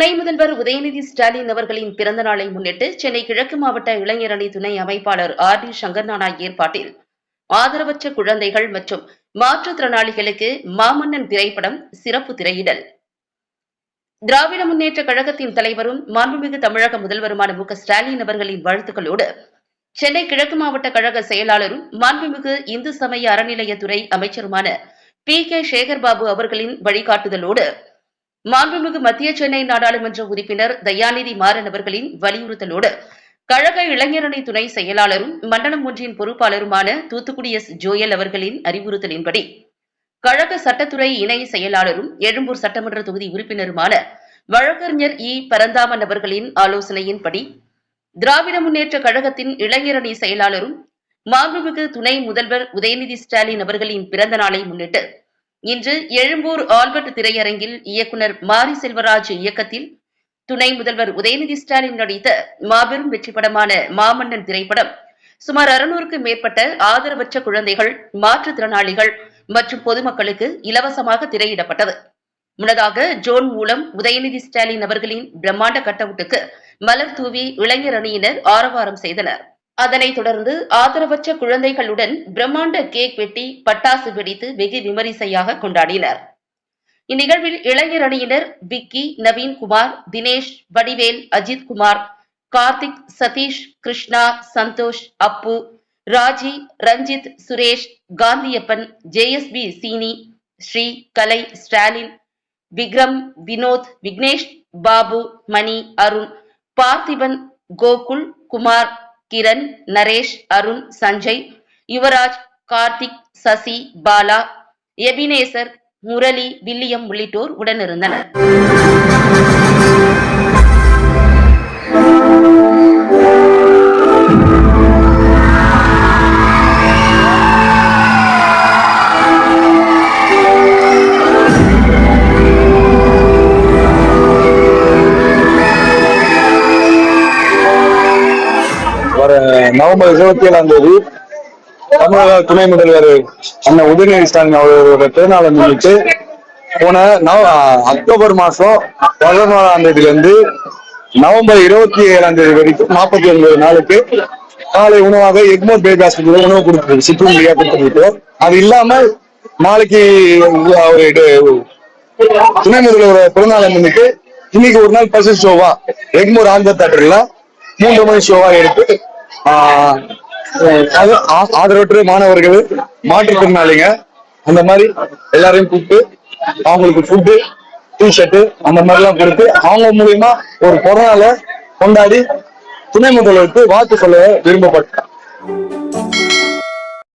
துணை முதல்வர் உதயநிதி ஸ்டாலின் அவர்களின் பிறந்த நாளை முன்னிட்டு சென்னை கிழக்கு மாவட்ட இளைஞர் அணி துணை அமைப்பாளர் ஆர் டி சங்கர்நானா ஏற்பாட்டில் ஆதரவற்ற குழந்தைகள் மற்றும் மாற்றுத்திறனாளிகளுக்கு மாமன்னன் திரைப்படம் சிறப்பு திரையிடல். திராவிட முன்னேற்ற கழகத்தின் தலைவரும் மாண்புமிகு தமிழக முதல்வருமான மு ஸ்டாலின் அவர்களின் வாழ்த்துக்களோடு சென்னை கிழக்கு மாவட்ட கழக செயலாளரும் மாண்புமிகு இந்து சமய அறநிலையத்துறை அமைச்சருமான பி கே சேகர்பாபு அவர்களின் வழிகாட்டுதலோடு மாண்புமிகு மத்திய சென்னை நாடாளுமன்ற உறுப்பினர் தயாநிதி மாறன் அவர்களின் வலியுறுத்தலோடு கழக இளைஞரணி துணை செயலாளரும் மண்டலம் ஒன்றின் பொறுப்பாளருமான தூத்துக்குடி எஸ் ஜோயல் அவர்களின் அறிவுறுத்தலின்படி கழக சட்டத்துறை இணை செயலாளரும் எழும்பூர் சட்டமன்ற தொகுதி உறுப்பினருமான வழக்கறிஞர் இ. பரந்தாமன் அவர்களின் ஆலோசனையின்படி திராவிட முன்னேற்ற கழகத்தின் இளைஞரணி செயலாளரும் மாண்புமிகு துணை முதல்வர் உதயநிதி ஸ்டாலின் அவர்களின் பிறந்த நாளை முன்னிட்டு இன்று எழும்பூர் ஆல்பர்ட் திரையரங்கில் இயக்குனர் மாரி செல்வராஜ் இயக்கத்தில் துணை முதல்வர் உதயநிதி ஸ்டாலின் நடித்த மாபெரும் வெற்றி படமான மாமன்னன் திரைப்படம். சுமார் அறுநூறுக்கு மேற்பட்ட ஆதரவற்ற குழந்தைகள் மாற்றுத்திறனாளிகள் மற்றும் பொதுமக்களுக்கு இலவசமாக திரையிடப்பட்டது. முன்னதாக ஜோன் மூலம் உதயநிதி ஸ்டாலின் அவர்களின் பிரம்மாண்ட கட்டவுட்டுக்கு மலர் தூவி இளைஞர் அணியினர் ஆரவாரம் செய்தனர். அதனைத் தொடர்ந்து ஆதரவற்ற குழந்தைகளுடன் பிரம்மாண்ட கேக் வெட்டி பட்டாசு வெடித்து வெகு விமரிசையாக கொண்டாடினர். இந்நிகழ்வில் இளைஞர் அணியினர் Vicky Naveenkumar Dinesh Vadivel Ajithkumar Karthik Sathish Krishna Santhosh Appu Raji Ranjith Suresh Gandhiyappan JSP Seeni Sri Kalai Stalin Vikram Vinoth Vignesh Babu Mani Arun Parthiban Gokul Kumar Kiran Naresh Arun Sanjay Yuvaraj Karthik Sasi Bala Ebenezer Murali William உள்ளிட்டோர் உடனிருந்தனர். November இருபத்தி ஏழாம் தேதி தமிழக துணை முதல்வர் அண்ணன் உதயநிதி ஸ்டாலின் அவர்களோட பிறநாளை முன்னிட்டு போன நவ அக்டோபர் மாசம் பதினோராம் தேதியில இருந்து நவம்பர் இருபத்தி ஏழாம் தேதி வரைக்கும் நாற்பத்தி ஒன்பது நாளுக்கு காலை உணவாக எக்மோர் பேபி ஹாஸ்பிட்டல் உணவு கொடுத்துருக்கு சிற்றுண்டியா கொடுத்துருக்கோம். அது இல்லாம நாளைக்கு அவரு இது துணை முதல்வரோட பிறநாளை முன்னிட்டு இன்னைக்கு ஒரு நாள் பசு ஷோவா எக்மோர் ஆல்பர்ட் தேட்டர்ல மூன்று மணி ஷோவா எடுத்து ஆதரவற்ற மாணவர்கள் மாற்றுத்திறனாளிங்க அந்த மாதிரி எல்லாரையும் கூப்பிட்டு அவங்களுக்கு ஃபுட்டு டி அந்த மாதிரி எல்லாம் கொடுத்து அவங்க மூலியமா ஒரு கொரோனால கொண்டாடி துணை முதல்வருக்கு வாழ்த்து சொல்ல விரும்பப்பட்டேன்.